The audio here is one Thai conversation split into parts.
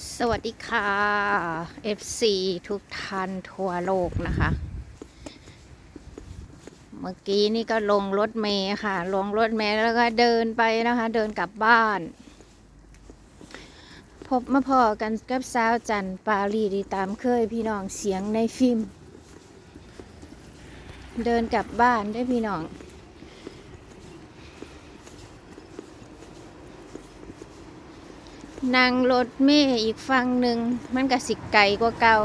สวัสดีค่ะ FC ทุกท่านทั่วโลกนะคะ เมื่อกี้นี่ก็ลงรถเมย์ค่ะ ลงรถเมย์แล้วก็เดินไปนะคะ เดินกลับบ้าน พบมาพอกันกับสาวจันปารีดีตามเคยพี่น้องเสียงในฟิล์ม เดินกลับบ้านได้พี่น้อง นั่งรถเมย์อีกฝั่งหนึ่งมันก็สิไกลกว่าเก่า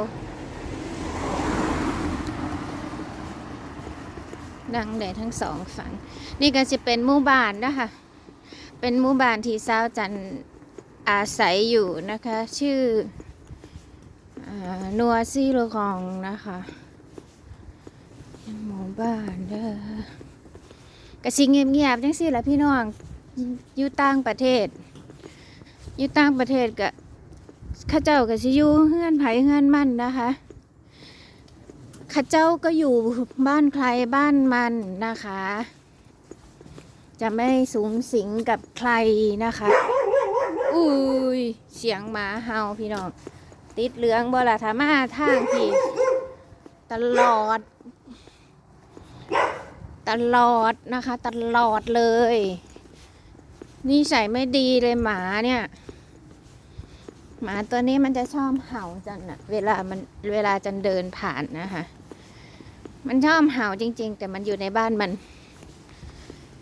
นั่งได้ทั้งสองฝั่งนี่ก็จะเป็นหมู่บ้านนะคะ เป็นหมู่บ้านที่สาวจันอาศัยอยู่นะคะ ชื่ออนัวซีโรคองนะคะหมู่บ้านเด้อกระสิงเงียบๆจังสิแหละพี่น้องอยู่ต่างประเทศ อยู่ต่างประเทศก็เข้าเจ้าก็สิยูเฮือนไผเฮือนมันนะคะข้าเจ้าก็อยู่บ้านใครบ้านมันนะคะ จะไม่สูงสิงกับใครนะคะ อุ้ยเสียงหมาเห่าพี่น้อง ติดเหลืองบ่ล่ะถามาทางพี่ตลอด ตลอดนะคะ ตลอดเลย นี่ใส่ไม่ดีเลยหมาเนี่ย หมาตัวนี้มันจะชอบเห่าจันอะเวลามันเวลาจันเดินผ่านนะคะมันชอบเห่าจริง ๆ แต่มันอยู่ในบ้านมัน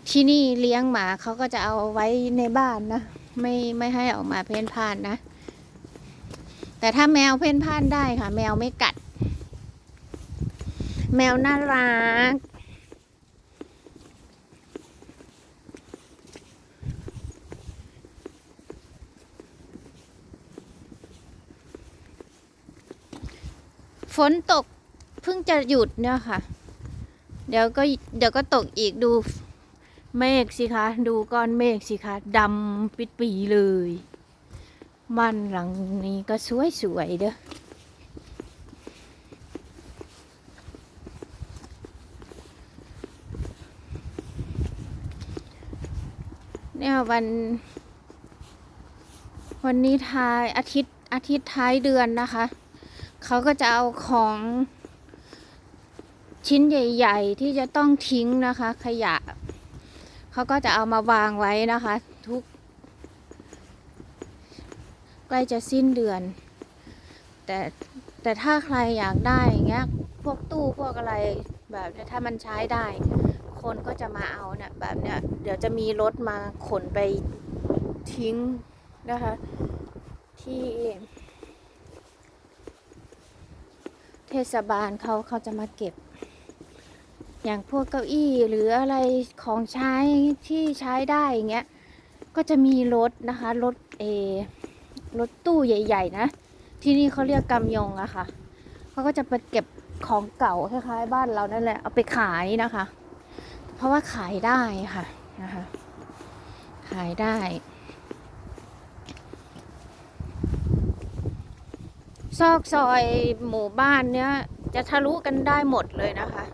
ที่นี่เลี้ยงหมาเขาก็จะเอาไว้ในบ้านนะไม่ไม่ให้ออกมาเพ่นพ่านนะ แต่ถ้าแมวเพ่นพ่านได้ค่ะ แมวไม่กัด แมวน่ารัก ฝนตกเพิ่งจะหยุดเนี่ยค่ะ เดี๋ยวก็เดี๋ยวก็ตกอีกดูเมฆสิคะ ดูก้อนเมฆสิคะดำปิดปีเลยบ้านหลังนี้ก็สวยสวยๆเด้อเนี่ยวัน วันนี้ท้ายอาทิตย์อาทิตย์ท้ายเดือนนะคะ เขาก็จะเอาของชิ้นใหญ่ ๆ ที่จะต้องทิ้งนะคะ ขยะ เขาก็จะเอามาวางไว้นะคะ ทุก ใกล้จะสิ้นเดือน แต่แต่ถ้าใครอยากได้เงี้ยพวกตู้พวกอะไรแบบเนี้ยถ้ามันใช้ได้ คนก็จะมาเอาเนี่ยแบบเนี้ยเดี๋ยวจะมีรถมาขนไปทิ้งนะคะ ที่ เทศบาลเขาเขาจะมาเก็บ อย่างพวกเก้าอี้หรืออะไรของใช้ที่ใช้ได้อย่างเงี้ยก็จะมีรถนะคะรถเอรถตู้ใหญ่ ๆ นะ ที่นี่เขาเรียกกำยงอะค่ะเขาก็จะไปเก็บของเก่าคล้ายๆบ้านเรานั่นแหละเอาไปขายนะคะ เพราะว่าขายได้ค่ะนะคะขายได้ ซอกซอยหมู่บ้านเนี้ยจะทะลุกันได้หมดเลยนะคะ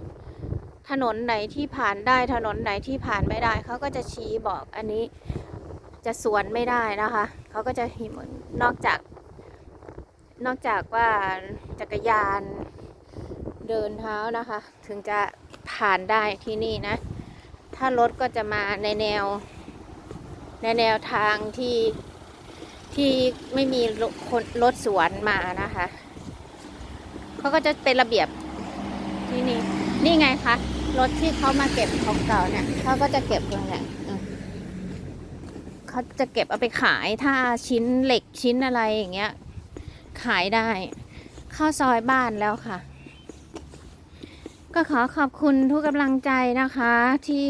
ถนนไหนที่ผ่านได้ถนนไหนที่ผ่านไม่ได้ เขาก็จะชี้บอกอันนี้จะสวนไม่ได้นะคะ เขาก็จะหิมนอกจาก นอกจากว่าจักรยานเดินเท้านะคะ ถึงจะผ่านได้ที่นี่นะ ถ้ารถก็จะมาในแนว ในแนวทางที่ ที่ไม่มีรถคนรถสวนมานะคะเขาก็จะเป็นระเบียบที่นี่นี่ไงคะรถที่เขามาเก็บของเก่าเนี่ยเขาก็จะเก็บตรงเนี้ยเขาจะเก็บเอาไปขายถ้าชิ้นเหล็กชิ้นอะไรอย่างเงี้ย ขายได้ เข้าซอยบ้านแล้วค่ะ ก็ขอขอบคุณทุกกำลังใจนะคะที่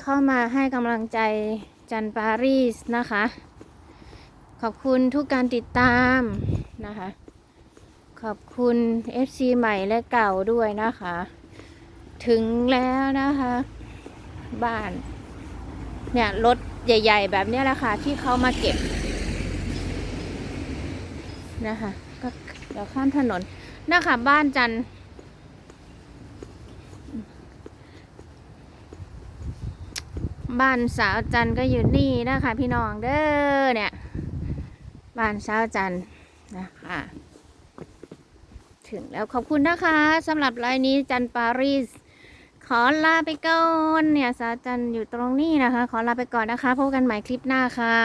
เข้ามาให้กำลังใจ จันปารีสนะคะ ขอบคุณทุกการติดตามนะคะ ขอบคุณ FC ใหม่และเก่าด้วยนะคะ ถึงแล้วนะคะ บ้าน เนี่ยรถใหญ่ ๆ แบบนี้แหละค่ะ ที่เขามาเก็บนะคะก็เดี๋ยวข้ามถนนนะคะบ้านจัน บ้านสาวจันก็อยู่นี่นะคะพี่น้องเด้อเนี่ย บ้านเช้าจันนะคะ ถึงแล้วขอบคุณนะคะสำหรับไลน์นี้จันปารีสขอลาไปก่อนเนี่ยสาวจันอยู่ตรงนี้นะคะ ขอลาไปก่อนนะคะพบกันใหม่คลิปหน้าค่ะ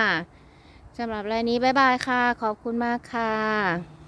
สำหรับไลน์นี้บ๊ายบายค่ะ ขอบคุณมากค่ะ